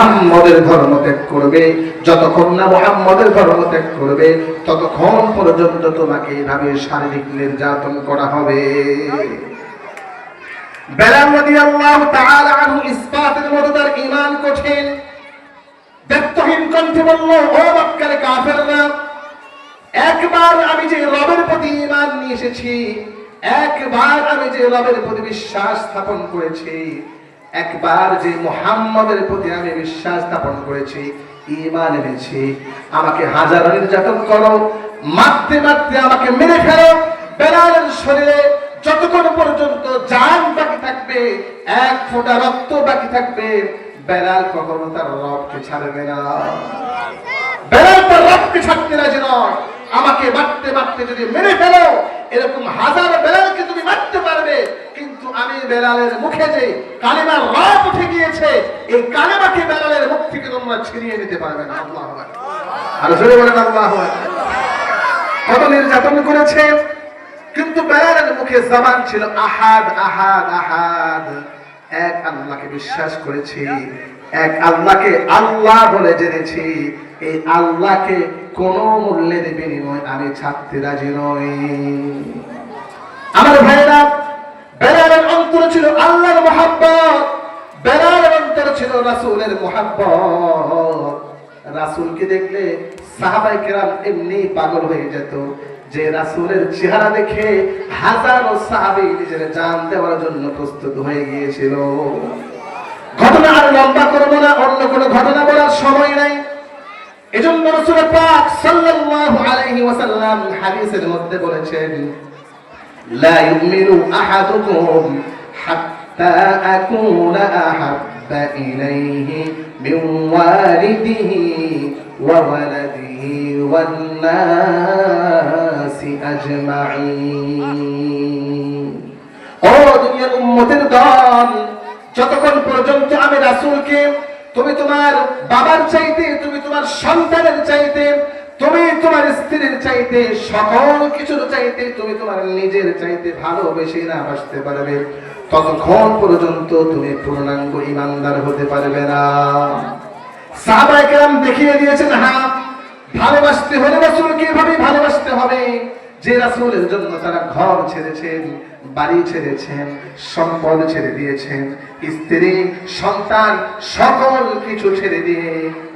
আহমদের ধর্ম ত্যাগ করবে, যতক্ষণ না মোহাম্মদের ধর্ম ত্যাগ করবে, ততক্ষণ পর্যন্ত তোমাকে এইভাবে শারীরিক নির্যাতন করা হবে। বেলাল তাআলা আনহু ইসবাতের মতো তার ঈমান কঠিন। ব্যক্তহীন কণ্ঠে বলল, ও মক্কার কাফেররা, একবার আমি যে রবের প্রতি ঈমান নিয়ে এসেছি, একবার আমি যে রবের প্রতি বিশ্বাস স্থাপন করেছি একবার যে মুহাম্মদের প্রতি আমি বিশ্বাস স্থাপন করেছি, ঈমান এনেছি। আমাকে হাজার নির্যাতন করো, মারতে মারতে আমাকে মেরে ফেলো, বেলালের শরীরে যতক্ষণ পর্যন্ত জান বাকি থাকবে, এক ফোঁটা রক্ত বাকি থাকবে, বেলাল কখনো তার রবকে ছাড়বে না। বেলাল তার রবকে ছাড়তে রাজি নয়। আমাকে মারতে মারতে যদি মেরে ফেলো, এরকম হাজার বেলালকে তুমি মারতে পারবে কিন্তু আমি বেলালের মুখে যে কালেমার রব উঠে গিয়েছে, এই কালেমাকে বেলালের মুখ থেকে তোমরা ছিনিয়ে নিতে পারবে না। আর আল্লাহ কত নির্যাতন করেছে, কিন্তু বেলালের মুখে ছিল আহাদ আহাদ আহাদ। এক আল্লাহকে বিশ্বাস করেছি, এক আল্লাহকে আল্লাহ বলে জেনেছি। এই আল্লাহকে কোন মূল্যের বিনিময় আমি ছাড়তে রাজি নই। আমার ভাইরা অন্তর ছিল আল্লাহর মহাব্বত বেলালের অন্তর ছিল রাসূলের মহাব্বত। রাসূলকে দেখলে সাহাবাই কেরাম এমনি পাগল হয়ে যেত, যে রাসূলের চেহারা দেখে হাজারো সাহাবী নিজের জান দেওয়ার জন্য প্রস্তুত হয়ে গিয়েছিল। ঘটনা আর লম্বা করব না, অন্য কোনো ঘটনা বলার সময় নাই। এজন্য রাসূল পাক সাল্লাল্লাহু আলাইহি ওয়াসাল্লাম হাদিসের মধ্যে বলেছেন, লা ইউমিনু আহাদুকুম ওয়া ওয়ালাদিহি ওয়ান নাসি আজমাইন ও দুনিয়ার উম্মতের দল, যতক্ষণ পর্যন্ত আমি রাসূলকে, তুমি তোমার বাবার চাইতে, তুমি তোমার সন্তানের চাইতে তুমি তোমার স্ত্রীর চাইতে সকল কিছুর চাইতে তুমি তোমার নিজের চাইতে ভালোবেসে না বাসতে পারবে। ততক্ষণ পর্যন্ত তুমি পূর্ণাঙ্গ ইমানদার হতে পারবে না। সাহাবায়ে কেরাম দেখিয়ে দিয়েছেন হ্যাঁ ভালোবাসতে হলে রাসূলকে কীভাবে ভালোবাসতে হবে। যে রাসূলের জন্য তারা ঘর ছেড়েছেন, বাড়ি ছেড়েছেন, সম্পদ ছেড়ে দিয়েছেন, স্ত্রী, সন্তান, সকল কিছু ছেড়ে দিয়ে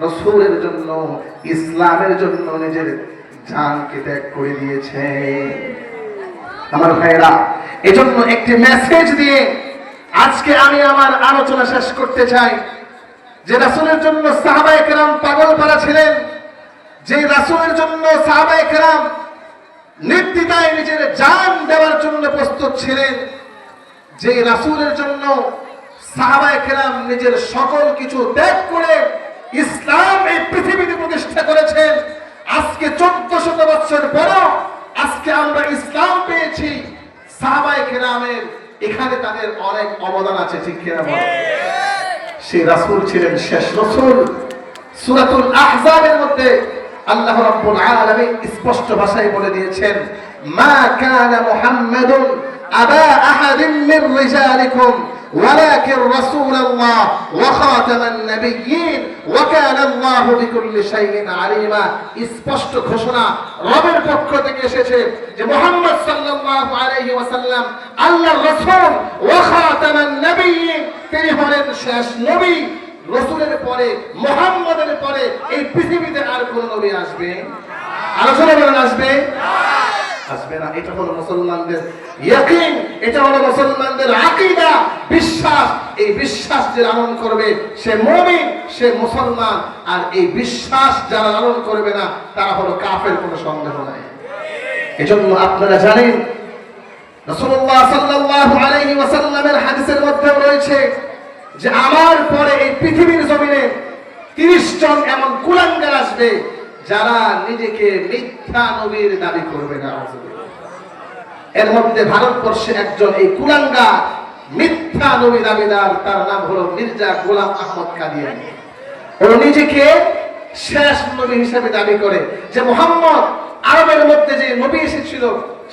রসুলের জন্য, ইসলামের জন্য নিজের জানকে ত্যাগ করে দিয়েছে আমার ভাইরা এজন্য একটি মেসেজ দিয়ে আজকে আমি আমার আলোচনা শেষ করতে চাই। যে রাসূলের জন্য সাহাবায়ে কেরাম পাগল পারা ছিলেন, যে রাসূলের জন্য সাহাবায়ে কেরাম নির্দিদায় নিজের জান দেওয়ার জন্য প্রস্তুত ছিলেন। যে রাসূলের জন্য সাহাবায়ে কেরাম নিজের সকল কিছু ত্যাগ করে ইসলাম এই পৃথিবীতে প্রতিষ্ঠা করেছেন আজকে চোদ্দ শত বছর পরও আজকে আমরা ইসলাম পেয়েছি। সাহাবায়ে কেরামের এখানে তাদের অনেক অবদান আছে ঠিক কিনা সেই রাসূল ছিলেন শেষ রাসূল। সূরাতুল আহজাবের মধ্যে আল্লাহ রাব্বুল আলামিন স্পষ্ট ভাষায় বলে দিয়েছেন মা কানা মুহাম্মাদুন আবা আহাদিন মির রিজালিকুম ولكن رسول الله وخاتم النبيين وكان الله بكل شيء عليما স্পষ্ট ঘোষণা রবের পক্ষ থেকে এসেছে যে মুহাম্মদ সাল্লাল্লাহু আলাইহি ওয়াসাল্লাম আল্লাহর রাসূল ওয়া খাতামান নবিয়্যিন তিনি হলেন শেষ নবী রসুলের পরে, মোহাম্মদের পরে এই পৃথিবীতে আর কোন নবী আসবে? আলোচনা বলেন আসবে? আসবে না। এটা হলো মুসলমানদের ইয়াকিন, এটা হলো মুসলমানদের বিশ্বাস। এই বিশ্বাস যে লালন করবে, সে সে মুসলমান। আর এই বিশ্বাস যারা লালন করবে না, তারা হলো কাফের, কোনো সন্দেহ নাই। এজন্য আপনারা জানেন, রাসূলুল্লাহ সাল্লাল্লাহু আলাইহি ওয়াসাল্লামের হাদিসের মধ্যে রয়েছে যে আমার পরে এই পৃথিবীর জমিনে 30 জন এমন কুলাঙ্গার আসবে যারা নিজেকে মিথ্যা নবীর দাবি করবে না এর মধ্যে ভারতবর্ষে একজন এই কুলাঙ্গা মিথ্যা নবী দাবিদার, তার নাম হলো মির্জা গোলাম আহমদ কাদিয়ানি। ও নিজেকে শেষ নবী হিসেবে দাবি করে যে মোহাম্মদ, আরবের মধ্যে যে নবী এসেছিল,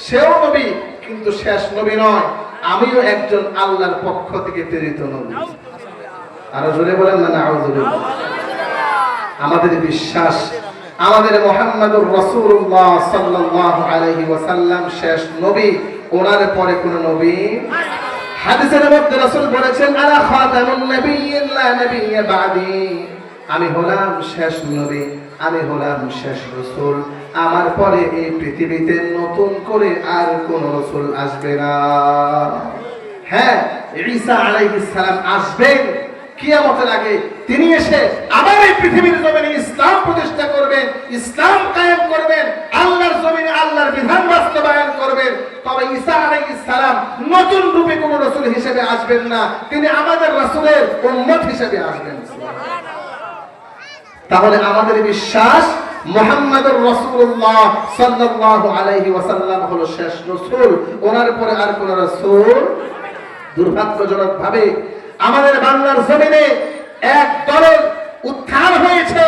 সেও নবী, কিন্তু শেষ নবী নয়। আমিও একজন আল্লাহর পক্ষ থেকে প্রেরিত নবী। আরও জোরে বলেন না না আউযুবিল্লাহ আমাদের বিশ্বাস আমাদের মোহাম্মদুর রসুল্লাহ সাল্লাল্লাহু আলাইহি ওয়াসাল্লাম শেষ নবী ওনার পরে কোন নবী। হাদিসের মধ্যে রাসূল বলেছেন আলা খাতামুন নাবিয়্যিন লা নাবিয়্যা বাদি। আমি হলাম শেষ নবী আমি হলাম শেষ রসুল। আমার পরে এই পৃথিবীতে নতুন করে আর কোন রসুল আসবে না। হ্যাঁ ঈসা আলাইহিস সালাম আসবেন। কিয়ামতের আগে তিনি এসে আবার এই পৃথিবীর জমিনে ইসলাম প্রতিষ্ঠা করবেন, ইসলাম কায়েম করবেন, আল্লাহর জমিনে আল্লাহর বিধান বাস্তবায়ন করবেন। তবে ঈসা আলাইহিস সালাম নতুন রূপে কোন রসুল হিসেবে আসবেন না, তিনি আমাদের রাসূলের উম্মত হিসেবে আসবেন। তাহলে আমাদের বিশ্বাস মোহাম্মদুর রাসূলুল্লাহ সাল্লাল্লাহু আলাইহি ওয়াসাল্লাম হলো শেষ রাসূল, ওনার পরে আর কোন রাসূল দুর্ভাগ্যজনক ভাবে আমাদের বাংলার জমিনে এক দলের উত্থান হয়েছে,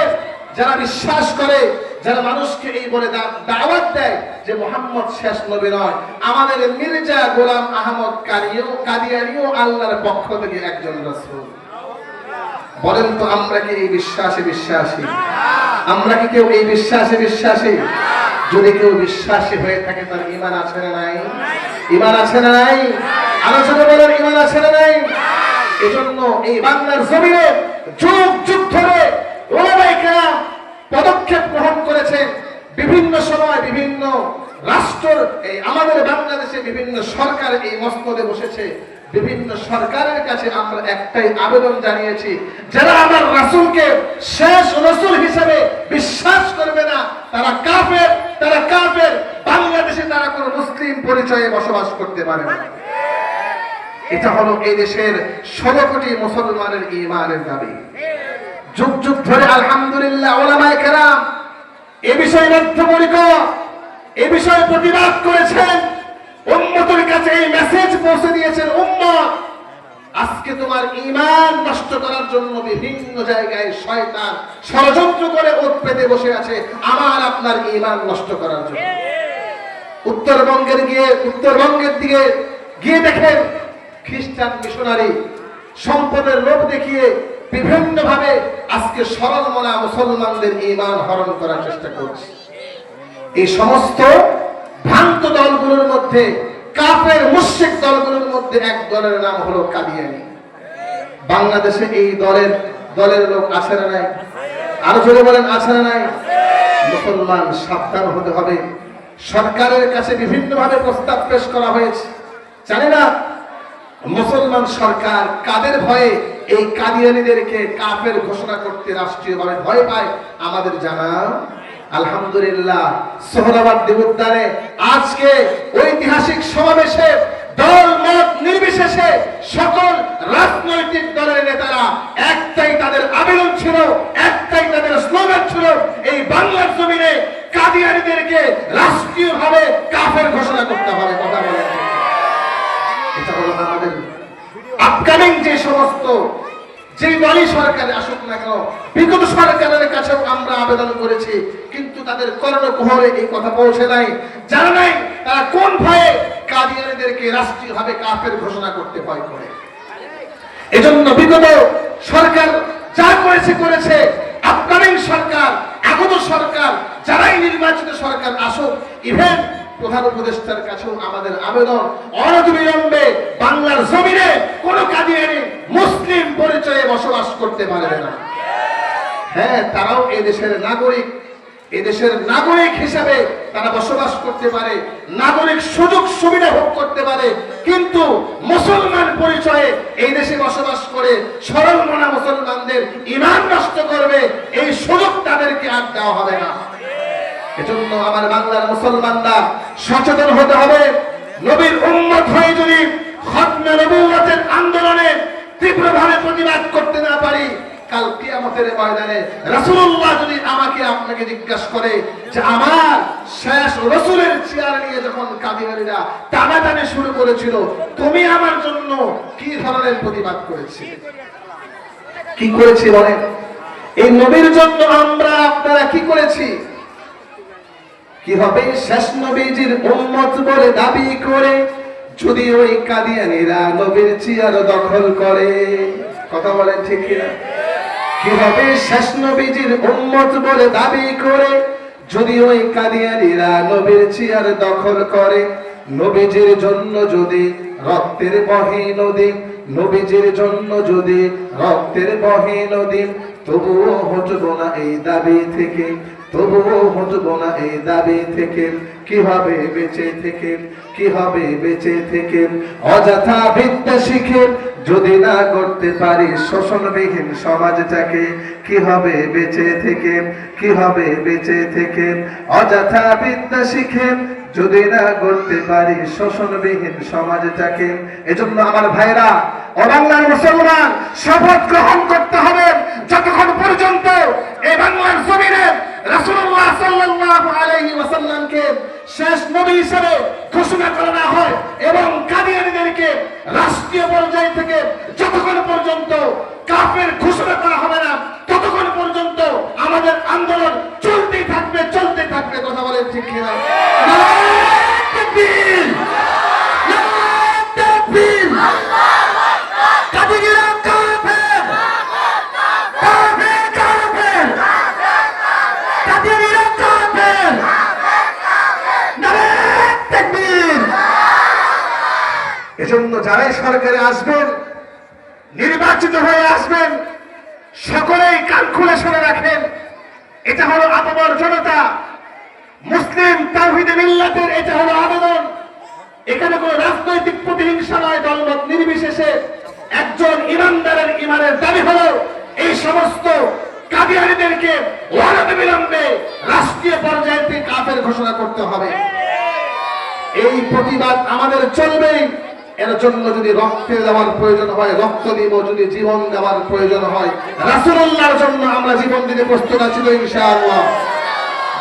যারা বিশ্বাস করে, যারা মানুষকে এই বলে দাওয়াত দেয় যে মোহাম্মদ শেষ নবী নয়। আমাদের মির্জা গোলাম আহমদ কারিও কাদিয়ানিও আল্লাহর পক্ষ থেকে একজন রাসূল। বলেন তো আমরা কি এই বিশ্বাসে বিশ্বাসী? আমরা কি কেউ এই বিশ্বাসে বিশ্বাসী? যদি কেউ বিশ্বাসী হয়ে থাকে, তার ইমান আছে না নাই? ইমান আছে না নাই? আলোচনা বলেন, ইমান আছে না নাই? এজন্য এই বাংলার জমিনে যুগ যুগ ধরে পদক্ষেপ গ্রহণ করেছেন বিভিন্ন সময় বিভিন্ন রাষ্ট্র, এই আমাদের বাংলাদেশে বিভিন্ন সরকার এই মসনদে বসেছে। বিভিন্ন সরকারের কাছে আমরা একটাই আবেদন জানিয়েছি, যারা আমার রাসূলকে শেষ রসুল হিসেবে বিশ্বাস করবে না, তারা কাফের তারা কাফের। বাংলাদেশে তারা কোনো মুসলিম পরিচয়ে বসবাস করতে পারে না। এটা হলো এই দেশের ষোলো কোটি মুসলমানের ইমানের দাবি। যুগ যুগ ধরে আলহামদুলিল্লাহ এ বিষয়ে এ বিষয়ে প্রতিবাদ করেছেন। কাছে এই মেসেজ পৌঁছে দিয়েছেন আজকে তোমার ইমান নষ্ট করার জন্য বিভিন্ন জায়গায় শয়তান ষড়যন্ত্র করে ওত পেতে বসে আছে। আমার আপনার ইমান নষ্ট করার জন্য। উত্তরবঙ্গের গিয়ে উত্তরবঙ্গের দিকে গিয়ে দেখেন। খ্রিস্টান মিশনারি সম্পদের লোভ দেখিয়ে বিভিন্ন ভাবে আজকে সরল মনা মুসলমানদের ইমান হরণ করার চেষ্টা করছে। এই সমস্ত ভ্রান্ত দলগুলোর মধ্যে, কাফের মুশরিক দলগুলোর মধ্যে এক দলের নাম হলো কাদিয়ানি। বাংলাদেশে এই দলের দলের লোক আছে না নাই? আরও জোরে বলেন, আছে না নাই? মুসলমান সাবধান হতে হবে। সরকারের কাছে বিভিন্নভাবে প্রস্তাব পেশ করা হয়েছে। জানি না মুসলমান সরকার কাদের ভয়ে এই কাদিয়ানিদেরকে কাফের ঘোষণা করতে রাষ্ট্রীয়ভাবে ভয় পায়? আমাদের জানা? আলহামদুলিল্লাহ। সোহরাবাদ দেবোদ্যানে আজকে ঐতিহাসিক সমাবেশে দল মত নির্বিশেষে সকল রাজনৈতিক দলের নেতারা একটাই তাদের আবেদন ছিল, একটাই তাদের স্লোগান ছিল, এই বাংলার জমিনে কাদিয়ানিদেরকে রাষ্ট্রীয়ভাবে কাফের ঘোষণা করতে হবে। কথা বলেন। আপকামিং যে সমস্ত, যে দলই সরকারে আসুক না কেন, বিগত সরকারের কাছেও আমরা আবেদন করেছি, কিন্তু তাদের কর্ণকুহরে এই কথা পৌঁছে নাই। জানা নাই, তারা কোন ভয়ে কাদিয়ানিদেরকে রাষ্ট্রীয়ভাবে কাফের ঘোষণা করতে ভয় করে? এজন্য বিগত সরকার যা করেছে করেছে। আপকামিং সরকার, আগত সরকার, যারাই নির্বাচিত সরকার আসুক ইভেন প্রধান উপদেষ্টার কাছেও আমাদের আবেদন। অনতিবিলম্বে বাংলার জমিনে কোন কাদিয়ানি মুসলিম পরিচয়ে বসবাস করতে পারবে না। হ্যাঁ তারাও এই দেশের নাগরিক। এদেশের নাগরিক হিসাবে তারা বসবাস করতে পারে, নাগরিক সুযোগ সুবিধা ভোগ করতে পারে, কিন্তু মুসলমান পরিচয়ে এই দেশে বসবাস করে সরল মনা মুসলমানদের ইমান নষ্ট করবে, এই সুযোগ তাদেরকে আর দেওয়া হবে না। এজন্য আমার বাংলার মুসলমানরা সচেতন হতে হবে। নবীর উম্মত হয়ে যদি খতমে নবুয়তের আন্দোলনে তীব্রভাবে প্রতিবাদ করতে না পারি, কাল কিয়ামতের ময়দানে রাসূলুল্লাহ যদি আমাকে আপনাকে জিজ্ঞাসা করে যে আমার শেষ চেয়ার নিয়ে যখন শুরু করেছিল, তুমি আমার জন্য কি ধরনের প্রতিবাদ করেছিলে? কি করেছি বলেন? এই নবীর জন্য আমরা আপনারা কি করেছি? কি হবে শেষ নবীজির উম্মত বলে দাবি করে? যদি ওই কাদিয়ানিরা নবীর চেয়ার দখল করে, কথা বলেন ঠিক কিনা? কীভাবে শেষ নবীজির উম্মত বলে দাবি করে? যদি ওই কাদিয়ানিরা নবীর চেয়ার দখল করে, নবীজির জন্য যদি রক্তের বহে নদী, নবীজির জন্য যদি রক্তের বহে নদী, তবুও হটব না এই দাবি থেকে তবুও হটব না এই দাবি থেকে। কি হবে বেঁচে থেকে কি হবে বেঁচে থেকে? অযথা বিদ্যা শিখে যদি না করতে পারি শোষণবিহীন সমাজটাকে কি হবে বেঁচে থেকে কি হবে বেঁচে থেকে? অযথা বিদ্যা শিখে যদি না করতে পারি শোষণবিহীন সমাজটাকে, এজন্য আমার ভাইরা, ও বাংলার মুসলমান, শপথ গ্রহণ করতে হবে যতক্ষণ পর্যন্ত এই বাংলার জমিনে রাসূলুল্লাহ এবং কাদিয়ানীদেরকে রাষ্ট্রীয় পর্যায় থেকে যতক্ষণ পর্যন্ত কাফের ঘোষণা না, ততক্ষণ পর্যন্ত আমাদের আন্দোলন চলতেই থাকবে চলতে থাকবে। কথা বলেন ঠিক কিনা নারায়ে তাকবীর! নারায়ে তাকবীর! কাদিয়ানীরা কাফের! কাফের, কাফের! কাদিয়ানীরা কাফের! নারায়ে তাকবীর! এজন্য যারাই সরকারে আসবেন, নির্বাচিত হয়ে আসবেন, সকলেই কান খুলে শুনে রাখেন, এটা হলো আপামর জনতা। মুসলিম তাওহিদে মিল্লাতের এটা হলো আবেদন। এখানে কোনো রাজনৈতিক প্রতিহিংসা নয়, দলমত নির্বিশেষে। একজন ইমানদারের ইমানের দাবি হলো, এই সমস্ত কাদিয়ানিদেরকে বিলম্বে রাষ্ট্রীয় পর্যায়ে কাফের ঘোষণা করতে হবে। এই প্রতিবাদ আমাদের চলবেই। এর জন্য যদি রক্তে দেওয়ার প্রয়োজন হয়, রক্ত দিব যদি জীবন দেওয়ার প্রয়োজন হয় রাসুল্লাহর জন্য আমরা জীবন দিতে প্রস্তুত আছি ইনশাআল্লাহ।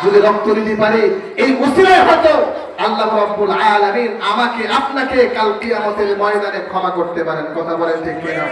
যদি রক্ত দিতে পারি, এই উসিলায় হয়তো আল্লাহ রব্বুল আলামিন আমাকে, আপনাকে কাল কিয়ামতের ময়দানে ক্ষমা করতে পারেন, কথা বলেন ঠিক কিনা?